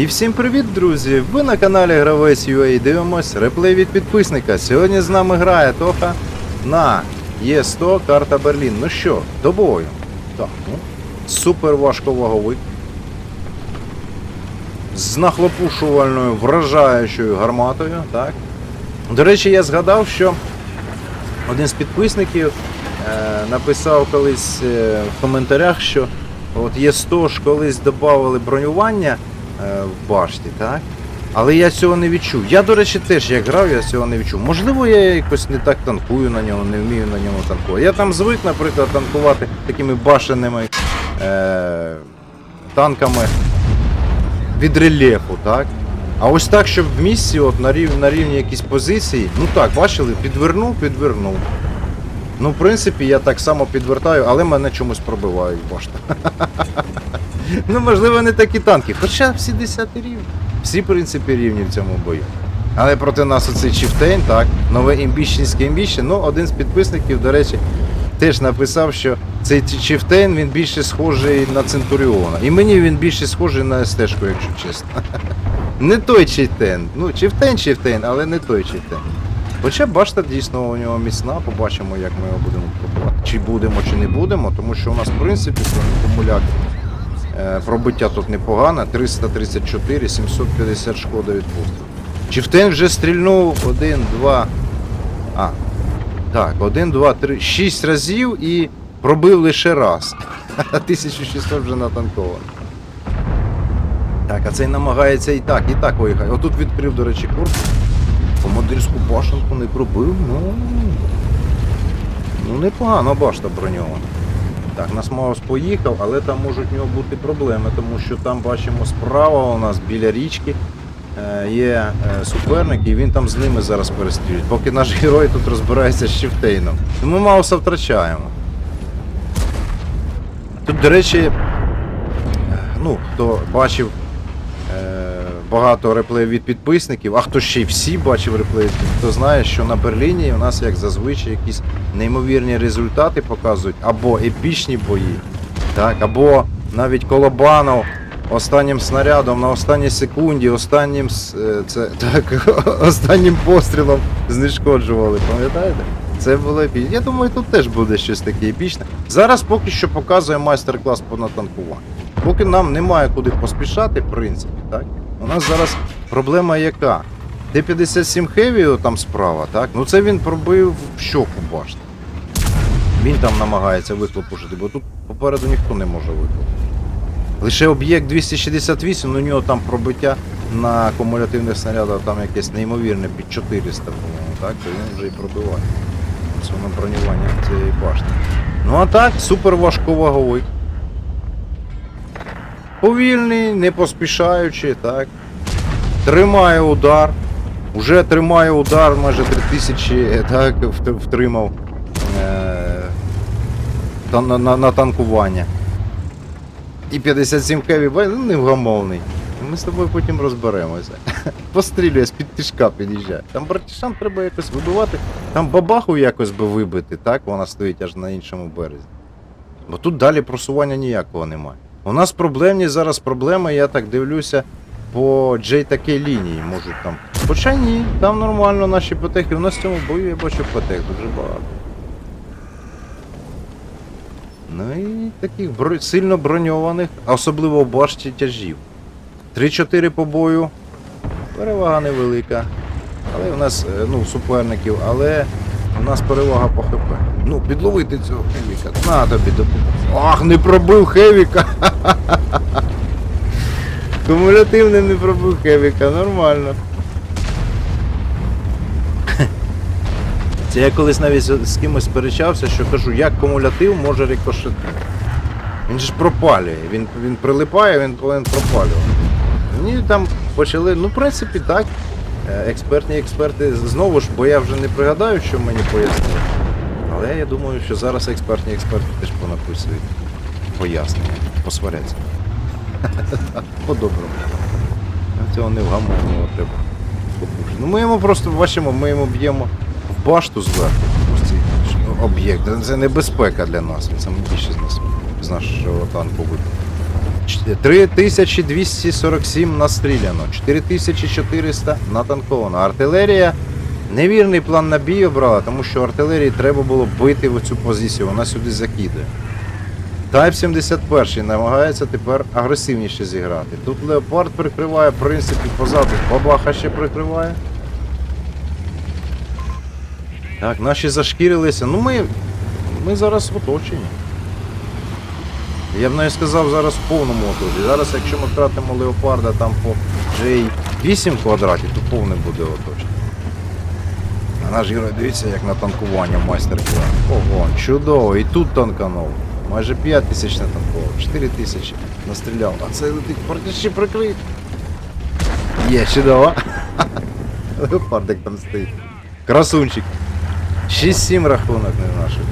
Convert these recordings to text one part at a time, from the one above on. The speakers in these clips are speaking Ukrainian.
І всім привіт, друзі! Ви на каналі Гравець UA дивимось реплей від підписника. Сьогодні з нами грає Тоха на Є100 карта Берлін. Ну що, до бою. Так, ну, супер. З нахлопушувальною вражаючою гарматою. Так. До речі, я згадав, що один з підписників е, написав колись е, в коментарях, що от є 100 ж колись додавали бронювання в башті, так? Але я цього не відчув. Я, до речі, теж як грав, я цього не відчув. Можливо, я якось не так танкую на ньому, не вмію на ньому танкувати. Я там звик, наприклад, танкувати такими башенними е, танками від рельєфу, так? А ось так, щоб в місці, от на рівні, на рівні якісь позиції, ну так, бачили, підвернув, підвернув. Ну, в принципі, я так само підвертаю, але мене чомусь пробивають, бачите. ну, можливо, не такі танки. Хоча всі 10 рівні. Всі, в принципі, рівні в цьому бою. Але проти нас оцей Чіфтейн, так, нове імбіщенське імбіще. Ну, один з підписників, до речі, теж написав, що цей Чіфтейн він більше схожий на Центуріона. І мені він більше схожий на СТ-шку, якщо чесно. Не той Чіфтейн. Ну, Чіфтейн, Чіфтейн, але не той Чіфтейн. Хоча башта дійсно у нього міцна, побачимо, як ми його будемо пробувати. Чи будемо, чи не будемо, тому що у нас, в принципі, крім акумулятор, е, пробиття тут непогане, 334, 750 шкода від пострілу. Чіфтейн вже стрільнув 1, 2. А. Так, 1, 2, 3, 6 разів і пробив лише раз. 1600 вже натанковано. Так, а цей намагається і так, і так виїхати. Отут відкрив, до речі, корпус. Командирську башенку не пробив, ну. Ну непогано башта броньована. Так, нас Маус поїхав, але там можуть в нього бути проблеми, тому що там бачимо справа у нас біля річки е, є е, суперник, і він там з ними зараз перестрілює. Поки наш герой тут розбирається з Шіфтейном. Тому Мауса втрачаємо. Тут, до речі, е, ну, хто бачив багато реплеїв від підписників, а хто ще й всі бачив реплеї, хто знає, що на Берліні у нас, як зазвичай, якісь неймовірні результати показують, або епічні бої, так, або навіть Колобанов останнім снарядом на останній секунді, останнім е, це, так, останнім пострілом знешкоджували, пам'ятаєте? Це було епічно. Я думаю, тут теж буде щось таке епічне. Зараз поки що показує майстер-клас по натанкуванню. Поки нам немає куди поспішати, в принципі, так? У нас зараз проблема яка? Т-57 Heavy там справа, так? Ну це він пробив в щоку башти. Він там намагається вихлопушити, бо тут попереду ніхто не може вихлопити. Лише об'єкт 268, ну, у нього там пробиття на акумулятивних снарядах там якесь неймовірне під 400, по-моєму, так? То він вже і пробиває. Це на бронювання цієї башти. Ну а так, супер важковаговий. Повільний, не поспішаючи, так. Тримає удар. Уже тримає удар, майже 3000 так, втримав е- на, на, на танкування. І 57 хеві, бай, ну невгамовний. Ми з тобою потім розберемося. Пострілює з-під тишка під'їжджає. Там братішам треба якось вибивати. Там бабаху якось би вибити, так? Вона стоїть аж на іншому березі. Бо тут далі просування ніякого немає. У нас проблемні зараз проблеми, я так дивлюся, по такій лінії можуть там. Хоча ні, там нормально наші потехи. У нас в цьому бою я бачу потех дуже багато. Ну і таких бро... сильно броньованих, а особливо в башті тяжів. 3-4 по бою. Перевага невелика. Але у нас, е, ну, суперників, але у нас перевага по ХП. Ну, підловити цього Хевіка. На тобі допомогу. Ах, не пробив Хевіка. Кумулятивний не пробив Хевіка, нормально. Це я колись навіть з кимось сперечався, що кажу, як кумулятив може рикошетити. Він же ж пропалює, він, він прилипає, він повинен пропалювати. Мені там почали, ну, в принципі, так. Е, Експертні експерти знову ж, бо я вже не пригадаю, що мені пояснили. Але я думаю, що зараз експертні експерти теж понаписують пояснення, посваряться. По-доброму. Цього не вгамовного треба. Ну ми йому просто бачимо, ми йому б'ємо в башту зверху. Об'єкт. Це небезпека для нас. Він саме з нас з нашого танку випав. Ч- 3247 настріляно, 4400 натанковано. Артилерія невірний план на бій обрала, тому що артилерії треба було бити в цю позицію, вона сюди закидає. Тайп 71 намагається тепер агресивніше зіграти. Тут Леопард прикриває, в принципі, позаду бабаха ще прикриває. Так, наші зашкірилися. Ну ми, ми зараз в оточенні. Я б навіть сказав зараз в повному оточенні. Зараз, якщо ми втратимо леопарда там по J8 квадраті, то повне буде оточення. А наш герой, дивіться, як на танкування майстер-клас. Ого, чудово, і тут танканув. Майже 5 тисяч натанкував, 4 тисячі настріляв. А це летить партіші прикрит. Є, чудово. Леопардик там стоїть. Красунчик. 6-7 рахунок не наших.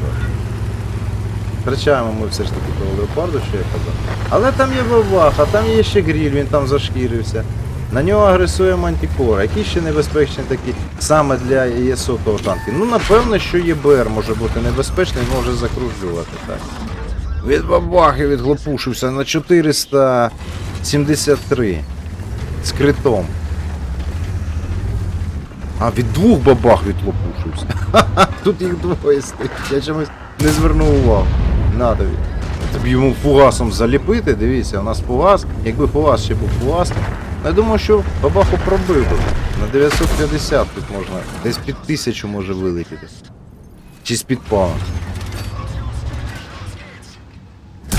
Втрачаємо ми все ж таки того леопарду, що я казав. Але там є бабаха, там є ще гріль, він там зашкірився. На нього агресує мантікора, які ще небезпечні такі саме для ЄСО танки. Ну напевно, що ЄБР може бути небезпечний, може закружлювати так. Від бабахи відглопушився на 473 з критом. А від двох бабах відлопушився. Тут їх двоє стоїть. Я чомусь не звернув увагу. На тобі. Йому фугасом заліпити, дивіться, у нас фугас. Якби фугас ще був фугасним, я думаю, що бабаху пробив би. На 950 тут можна, десь під 1000 може вилетіти. Чи з під пана.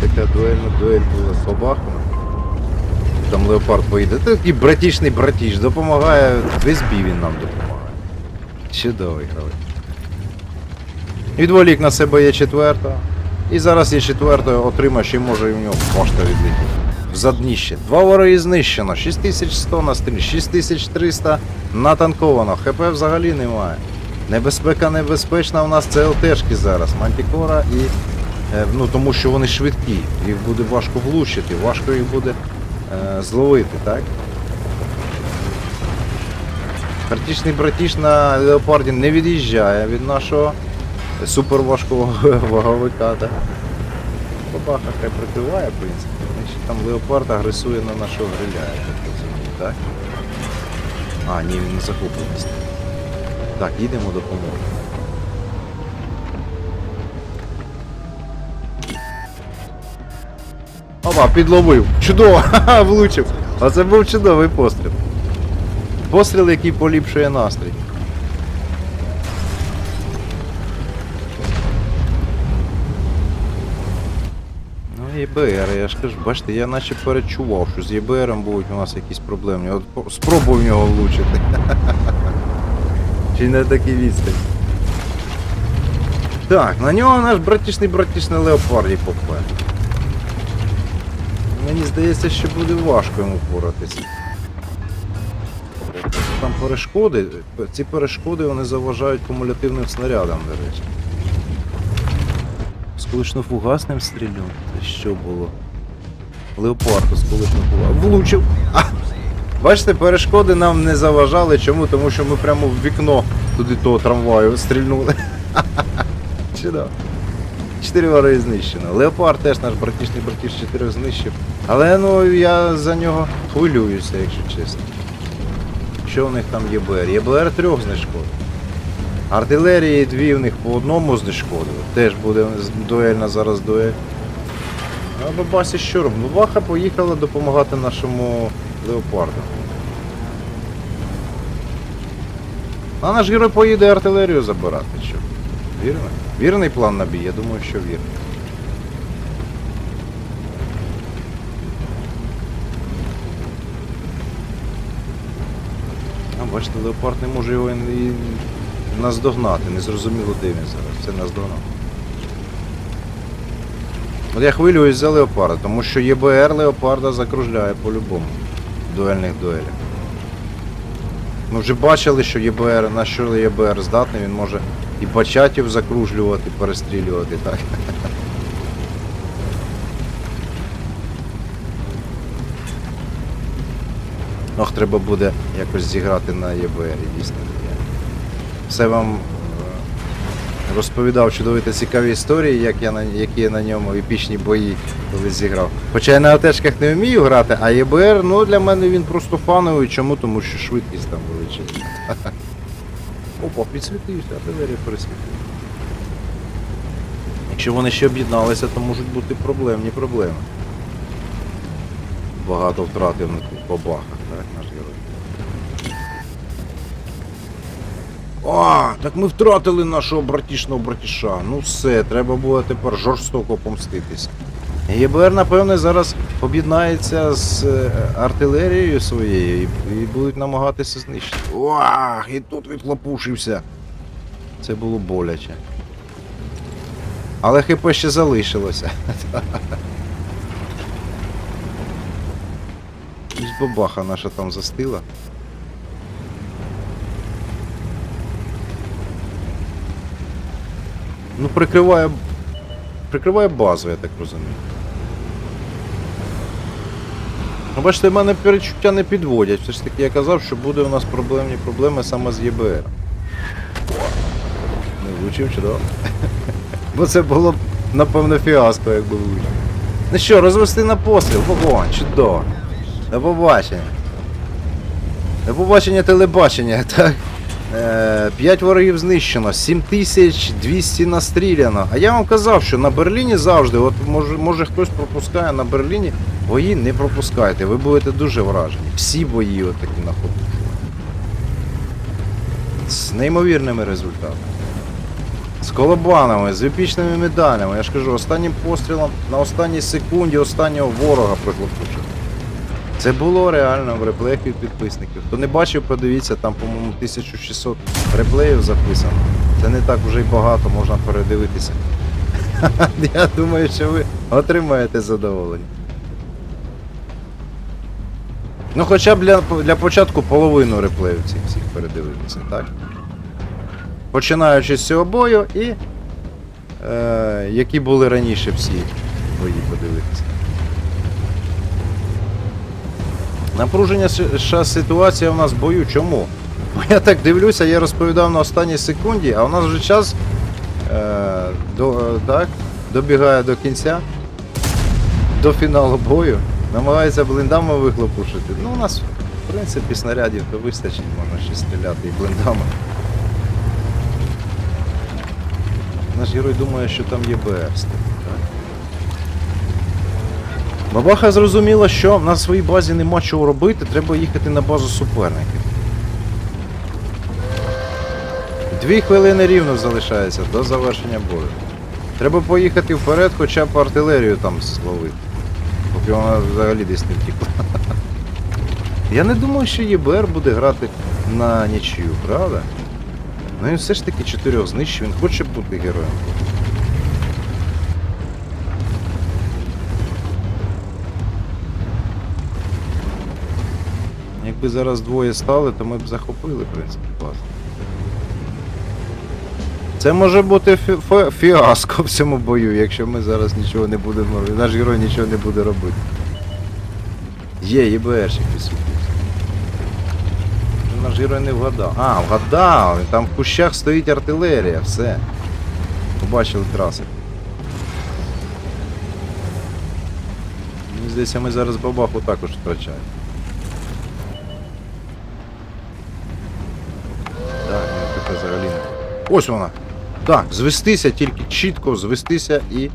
Така дуельна дуель була з бабахом. Там леопард поїде. Такий братішний братіш допомагає. Весь бій він нам допомагає. Чудовий гравець. Відволік на себе є четверта. І зараз є четвертою отримає, ще може і в нього башта відлетіти. В задніще. Два вороги знищено, 6100 на стріль, 6300 натанковано. ХП взагалі немає. Небезпека небезпечна у нас це ЛТшки зараз. Мантікора і. е, Ну тому що вони швидкі. Їх буде важко влучити, важко їх буде е, зловити, так? Братішний братіш на леопарді не від'їжджає від нашого суперважкого ваговика. Так? Бабаха хай прикриває, в принципі. Значить, там леопард агресує на нашого гриля, я так розумію, так? А, ні, він не захоплений. Так, їдемо допомогти. Опа, підловив. Чудово! Ха-ха, влучив. А це був чудовий постріл. Постріл, який поліпшує настрій. ЄБР, я ж кажу, бачите, я наче перечував, що з ЄБРом будуть у нас якісь проблеми. От спробую в нього влучити. Чи не такий відстань. Так, на нього наш братішний братішний леопарді попер. Мені здається, що буде важко йому впоратися. Там перешкоди, ці перешкоди вони заважають кумулятивним снарядам, до речі. З колишньофугасним стрільом? Це що було? Леопарду з колишньофугасним. Влучив! А! Бачите, перешкоди нам не заважали. Чому? Тому що ми прямо в вікно туди того трамваю стрільнули. Чудово. Чотири вари знищено. Леопард теж наш братішний братіш чотирьох знищив. Але ну я за нього хвилююся, якщо чесно. Що в них там ЄБР? ЄБР трьох знешкодив. Артилерії дві в них по одному знешкодили. Теж буде дуельна зараз дуель. А бабасі робить? Ну Ваха поїхала допомагати нашому леопарду. А наш герой поїде артилерію забирати. Що? Вірно? Вірний план на бій? Я думаю, що вірний. А, бачите, леопард не може його і наздогнати. Не зрозуміло, де він зараз. Це наздогнав. От я хвилююсь за леопарда, тому що ЄБР леопарда закружляє по-любому в дуельних дуелях. Ми вже бачили, що ЄБР, на що ЄБР здатний, він може і бачатів закружлювати, перестрілювати, так. Ох, треба буде якось зіграти на ЄБР, дійсно. Все вам е, розповідав чудові цікаві історії, як я на, які я на ньому епічні бої колись зіграв. Хоча я на АТшках не вмію грати, а ЄБР, ну для мене він просто фановий. Чому? Тому що швидкість там величезна. Опа, підсвітився, артилерія пересвітила. Якщо вони ще об'єдналися, то можуть бути проблемні проблеми. Багато втратив на бабахах, так, наш герой. А, так ми втратили нашого братішного братіша. Ну все, треба було тепер жорстоко помститись. ЄБР, напевне, зараз об'єднається з е, артилерією своєю і, будуть намагатися знищити. Ах, і тут відхлопушився. Це було боляче. Але хп ще залишилося. Ось бабаха наша там застила. Ну, прикриває. Прикриває базу, я так розумію. Ну, бачите, в мене перечуття не підводять. Все ж таки я казав, що буде у нас проблемні проблеми саме з ЄБР. Не влучив чи? Бо це було б, напевно, фіаско, якби влучив. Ну що, розвести на постріл, вогонь, чудово. До побачення. До побачення телебачення, так. Е, 5 ворогів знищено, 7200 настріляно. А я вам казав, що на Берліні завжди, от може, може хтось пропускає на Берліні, бої не пропускайте, ви будете дуже вражені. Всі бої от такі на ходу. З неймовірними результатами. З колобанами, з епічними медалями. Я ж кажу, останнім пострілом на останній секунді останнього ворога прихлопушив. Це було реально в реплеях від підписників. Хто не бачив, подивіться, там, по-моєму, 1600 реплеїв записано. Це не так вже й багато, можна передивитися. Я думаю, що ви отримаєте задоволення. Ну, хоча б для, для початку половину реплеїв цих всіх передивитися, так? Починаючи з цього бою і. Е, які були раніше всі бої подивитися. Напруження ситуація в нас в бою. Чому? Я так дивлюся, я розповідав на останній секунді, а у нас вже час е, до, е, так, добігає до кінця, до фіналу бою. Намагається блиндами вихлопушити. Ну, у нас, в принципі, снарядів то вистачить, можна ще стріляти і блиндами. Наш герой думає, що там є БР? Бабаха зрозуміла, що на своїй базі нема чого робити, треба їхати на базу суперників. Дві хвилини рівно залишається до завершення бою. Треба поїхати вперед, хоча б артилерію там зловити. Поки вона взагалі десь не втікла. Я не думаю, що ЄБР буде грати на нічию, правда? Ну він все ж таки чотирьох знищив, він хоче бути героєм. Якби зараз двоє стали, то ми б захопили, в принципі, базу. Це може бути фі- фіаско в цьому бою, якщо ми зараз нічого не будемо. робити. Наш герой нічого не буде робити. Є, ЄБРщик підсвітився. Наш герой не вгадав. А, вгадав! Там в кущах стоїть артилерія, все. Побачили траси. Мені здається, ми зараз бабаху також втрачаємо. Ось вона! Так, звестися, тільки чітко звестися і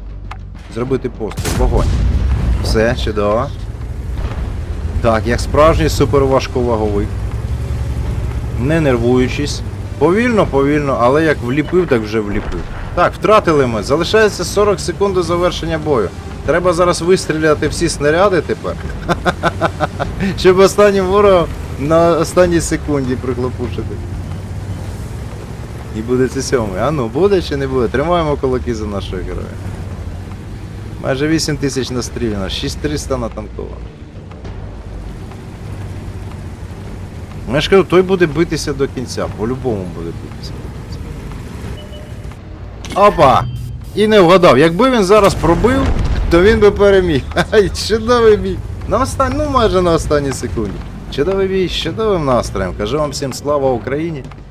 зробити постріл. Вогонь. Все, чудово. Так, як справжній суперважковаговик. Не нервуючись. Повільно, повільно, але як вліпив, так вже вліпив. Так, втратили ми. Залишається 40 секунд до завершення бою. Треба зараз вистріляти всі снаряди тепер. Щоб останнім ворогом на останній секунді прихлопушити. І буде це сьомий. А ну, буде чи не буде? Тримаємо кулаки за нашого героя. Майже 8 тисяч настріляно, 6300 натанковано. Ну, Я ж кажу, той буде битися до кінця, по-любому буде битися до кінця. Опа! І не вгадав. Якби він зараз пробив, то він би переміг. Ай, чудовий бій. На остан... Ну майже на останній секунді. Чудовий бій з чудовим настроєм. Кажу вам всім слава Україні